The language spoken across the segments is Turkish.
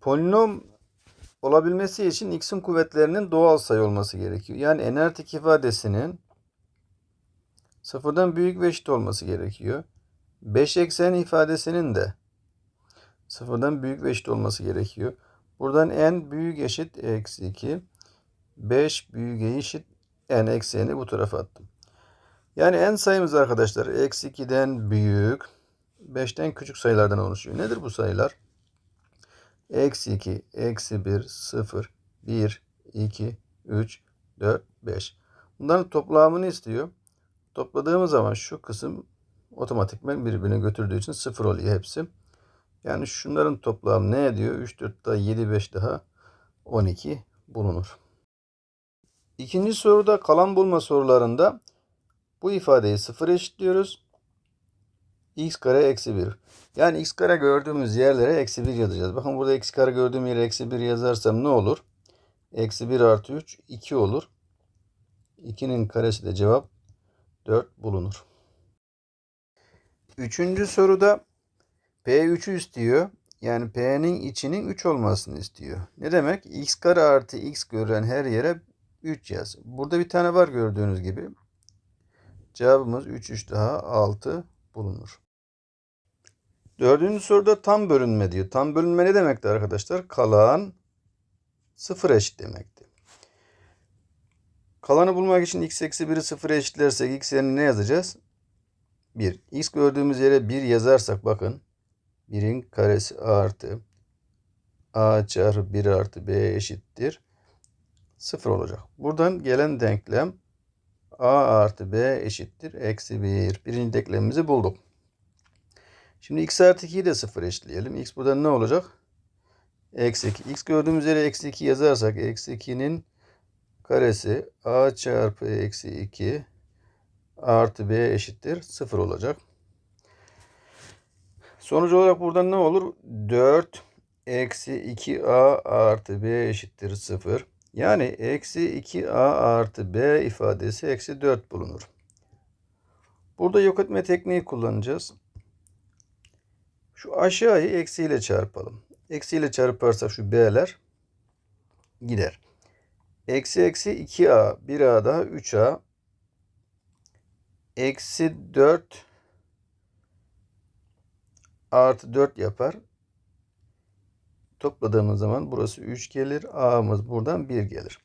Polinom olabilmesi için x'in kuvvetlerinin doğal sayı olması gerekiyor. Yani n-2 ifadesinin sıfırdan büyük ve eşit olması gerekiyor. 5 eksen ifadesinin de sıfırdan büyük ve eşit olması gerekiyor. Buradan n büyük eşit eksi 2. 5 büyük eşit n ekseni bu tarafa attım. Yani n sayımız arkadaşlar eksi 2'den büyük 5'ten küçük sayılardan oluşuyor. Nedir bu sayılar? Eksi 2, eksi 1, 0, 1, 2, 3, 4, 5. Bunların toplamını istiyor. Topladığımız zaman şu kısım otomatikman birbirine götürdüğü için 0 oluyor hepsi. Yani şunların toplamı ne ediyor? 3, 4 daha 7, 5 daha 12 bulunur. İkinci soruda kalan bulma sorularında bu ifadeyi 0 eşitliyoruz. X kare eksi 1. Yani x kare gördüğümüz yerlere eksi 1 yazacağız. Bakın burada x kare gördüğüm yere eksi 1 yazarsam ne olur? Eksi 1 artı 3 2 olur. 2'nin karesi de cevap 4 bulunur. Üçüncü soruda P3'ü istiyor. Yani P'nin içinin 3 olmasını istiyor. Ne demek? x kare artı x gören her yere 3 yaz. Burada bir tane var gördüğünüz gibi. Cevabımız 3 3 daha 6 bulunur. Dördüncü soruda tam bölünme diyor. Tam bölünme ne demekti arkadaşlar? Kalan sıfır eşit demekti. Kalanı bulmak için x eksi 1'i sıfıra eşitlersek x yerine ne yazacağız? 1. x gördüğümüz yere 1 yazarsak bakın. 1'in karesi artı a çarpı 1 artı b eşittir. 0 olacak. Buradan gelen denklem a artı b eşittir. Eksi 1. Birinci denklemimizi bulduk. Şimdi x artı 2'yi de 0 eşitleyelim. x buradan ne olacak? Eksi 2. x gördüğümüz yere eksi 2 yazarsak eksi 2'nin karesi a çarpı eksi 2 artı b eşittir 0 olacak. Sonuç olarak buradan ne olur? 4 eksi 2a artı b eşittir 0. Yani eksi 2a artı b ifadesi eksi 4 bulunur. Burada yok etme tekniği kullanacağız. Şu aşağıyı eksiyle çarpalım. Eksiyle çarparsak şu b'ler gider. Eksi eksi 2a, 1a daha 3a. Eksi 4 artı 4 yapar. Topladığımız zaman burası 3 gelir. A'mız buradan 1 gelir.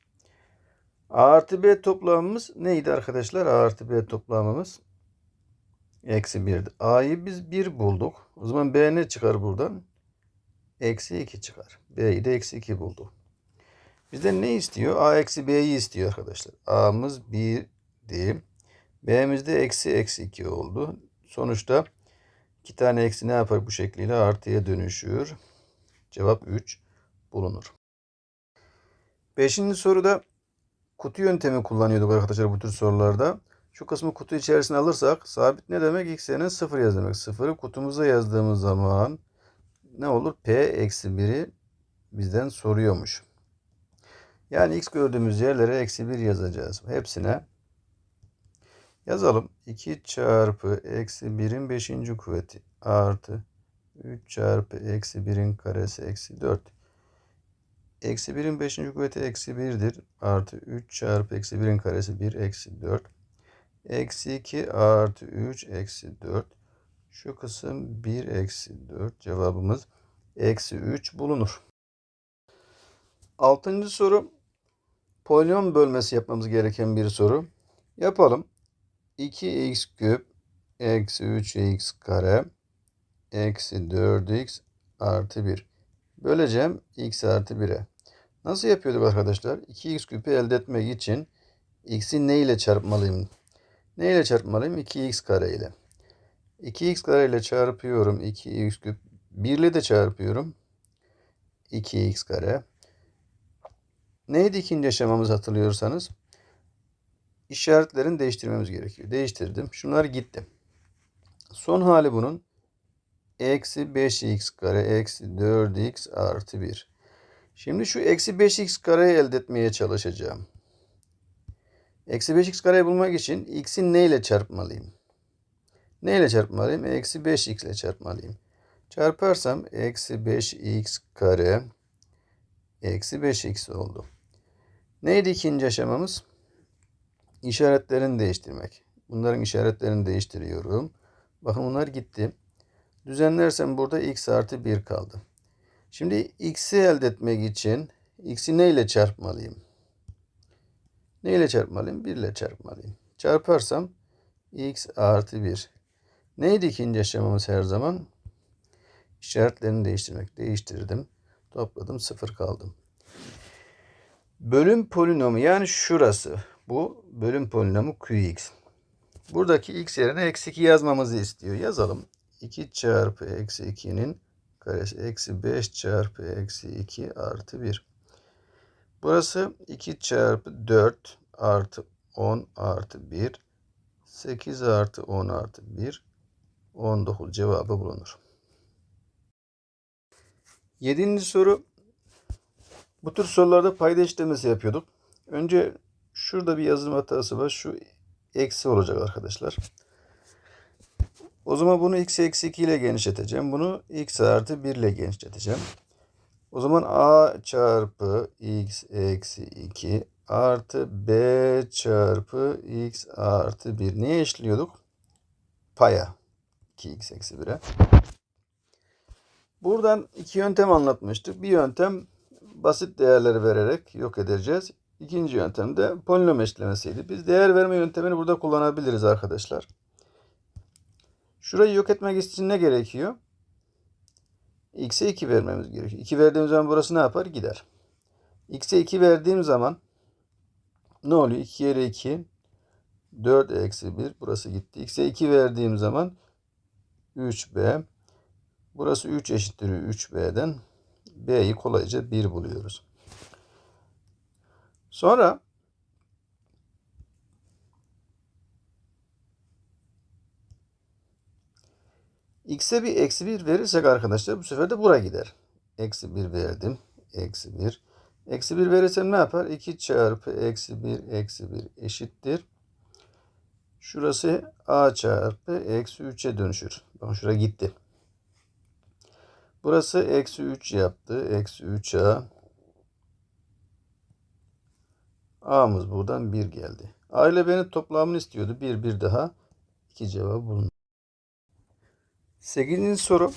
A artı B toplamımız neydi arkadaşlar? A artı B toplamımız eksi 1'di. A'yı biz 1 bulduk. O zaman B ne çıkar buradan? Eksi 2 çıkar. B'yi de eksi 2 bulduk. Bizden ne istiyor? A eksi B'yi istiyor arkadaşlar. A'mız 1'di. B'miz de eksi eksi 2 oldu. Sonuçta iki tane eksi ne yapar bu şekliyle? Artıya dönüşür. Cevap 3 bulunur. Beşinci soruda kutu yöntemi kullanıyorduk arkadaşlar bu tür sorularda. Şu kısmı kutu içerisine alırsak sabit ne demek? X'nin 0 yaz demek. 0'ı kutumuza yazdığımız zaman ne olur? P eksi 1'i bizden soruyormuş. Yani x gördüğümüz yerlere eksi 1 yazacağız. Hepsine yazalım. 2 çarpı eksi 1'in 5. kuvveti artı 3 çarpı eksi 1'in karesi eksi 4. Eksi 1'in 5. kuvveti eksi 1'dir. Artı 3 çarpı eksi 1'in karesi 1 eksi 4. Eksi 2 artı 3 eksi 4. Şu kısım 1 eksi 4. Cevabımız eksi 3 bulunur. Altıncı soru polinom bölmesi yapmamız gereken bir soru. Yapalım. 2x küp eksi 3x kare eksi 4x artı 1. Böleceğim x artı 1'e. Nasıl yapıyorduk arkadaşlar? 2x küpü elde etmek için x'i ne ile çarpmalıyım? Ne ile çarpmalıyım? 2x kare ile. 2x kare ile çarpıyorum. 2x küp. 1 ile de çarpıyorum. 2x kare. Neydi ikinci aşamamız hatırlıyorsanız? İşaretlerini değiştirmemiz gerekiyor. Değiştirdim. Şunlar gitti. Son hali bunun eksi 5x kare eksi 4x artı 1. Şimdi şu eksi 5x kareyi elde etmeye çalışacağım. Eksi 5x kareyi bulmak için x'i ne ile çarpmalıyım? Ne ile çarpmalıyım? Eksi 5x ile çarpmalıyım. Çarparsam eksi 5x kare eksi 5x oldu. Neydi ikinci aşamamız? İşaretlerini değiştirmek. Bunların işaretlerini değiştiriyorum. Bakın bunlar gitti. Düzenlersem burada x artı 1 kaldı. Şimdi x'i elde etmek için x'i ne ile çarpmalıyım? Ne ile çarpmalıyım? 1 ile çarpmalıyım. Çarparsam x artı 1. Neydi ikinci aşamamız her zaman? İşaretlerini değiştirmek. Değiştirdim. Topladım 0 kaldım. Bölüm polinomu yani şurası. Bu bölüm polinomu qx. Buradaki x yerine eksi 2 yazmamızı istiyor. Yazalım. 2 çarpı eksi 2'nin karesi eksi 5 çarpı eksi 2 artı 1. Burası 2 çarpı 4 artı 10 artı 1. 8 artı 10 artı 1. 19 cevabı bulunur. Yedinci soru. Bu tür sorularda payda işlemesi yapıyorduk. Önce şurada bir yazılım hatası var. Şu eksi olacak arkadaşlar. O zaman bunu x eksi 2 ile genişleteceğim. Bunu x artı 1 ile genişleteceğim. O zaman a çarpı x eksi 2 artı b çarpı x artı 1. Neye eşliyorduk? Paya. 2x eksi 1'e. Buradan iki yöntem anlatmıştık. Bir yöntem basit değerleri vererek yok edeceğiz. İkinci yöntem de polinom eşlemesiydi. Biz değer verme yöntemini burada kullanabiliriz arkadaşlar. Şurayı yok etmek için ne gerekiyor? X'e 2 vermemiz gerekiyor. 2 verdiğim zaman burası ne yapar? Gider. X'e 2 verdiğim zaman ne oluyor? 2 kere 2 4 eksi 1. Burası gitti. X'e 2 verdiğim zaman 3B. Burası 3 eşittir 3B'den. B'yi kolayca 1 buluyoruz. Sonra x'e bir eksi 1 verirsek arkadaşlar bu sefer de buraya gider. Eksi 1 verdim. Eksi 1. Eksi 1 verirsem ne yapar? 2 çarpı eksi 1 eksi 1 eşittir. Şurası a çarpı eksi 3'e dönüşür. Bakın şuraya gitti. Burası eksi 3 yaptı. Eksi 3a. A'mız buradan 1 geldi. A ile B'nin toplamını istiyordu. 1 bir daha. 2 cevabı bulundu. 8. soru.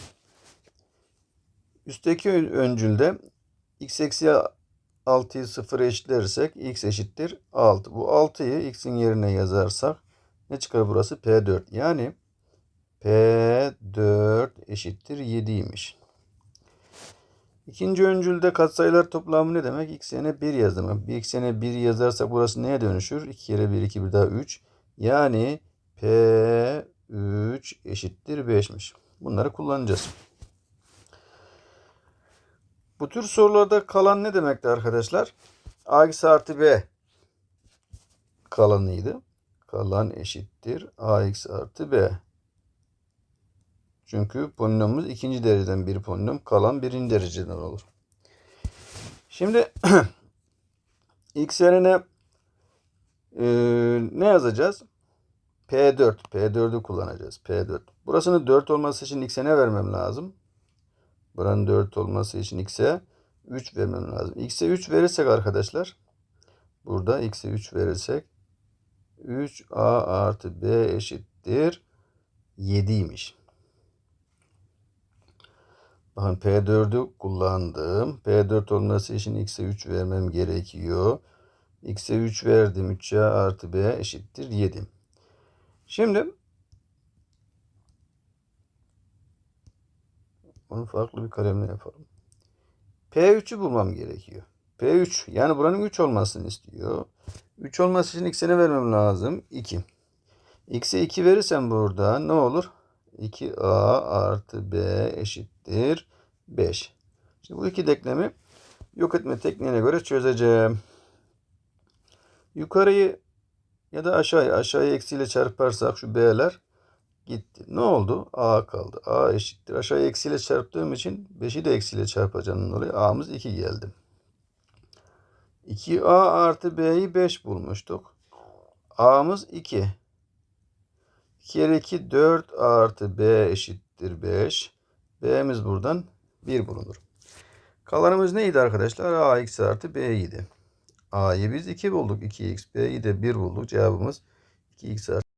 Üstteki öncülde x eksi 6'yı 0'a eşitlersek x eşittir 6. Bu 6'yı x'in yerine yazarsak ne çıkar burası? P4. Yani P4 eşittir 7'ymiş. İkinci öncülde katsayılar toplamı ne demek? X yerine 1 yazdım. Bir x yerine 1 yazarsak burası neye dönüşür? 2 kere 1, 2 bir daha 3. Yani P3 eşittir 5'miş. Bunları kullanacağız. Bu tür sorularda kalan ne demekti arkadaşlar? AX artı B kalanıydı. Kalan eşittir AX artı B. Çünkü polinomumuz ikinci dereceden bir polinom. Kalan birinci dereceden olur. Şimdi x yerine e, ne yazacağız? P4. P4'ü kullanacağız. P4. Burasının 4 olması için x'e ne vermem lazım? Buranın 4 olması için x'e 3 vermem lazım. x'e 3 verirsek arkadaşlar burada x'e 3 verirsek 3a artı b eşittir 7'ymiş. Bakın P4'ü kullandım. P4 olması için x'e 3 vermem gerekiyor. x'e 3 verdim. 3a artı b eşittir 7. Şimdi bunu farklı bir kalemle yapalım. P3'ü bulmam gerekiyor. P3 yani buranın 3 olmasını istiyor. 3 olması için x'e ne vermem lazım? 2. x'e 2 verirsem burada ne olur? 2a artı b eşittir 5. Şimdi bu iki denklemi yok etme tekniğine göre çözeceğim. Yukarıyı ya da aşağıya aşağıya eksiyle çarparsak şu b'ler gitti. Ne oldu? a kaldı. a eşittir. Aşağıya eksiyle çarptığım için 5'i de eksiyle çarpacağım dolayı a'mız 2 geldi. 2a artı b'yi 5 bulmuştuk. a'mız 2. 2 kere 2 4 artı b eşittir 5. B'miz buradan 1 bulunur. Kalanımız neydi arkadaşlar? ax artı b idi. A'yı biz 2 bulduk. 2x, b'yi de 1 bulduk. Cevabımız 2x artı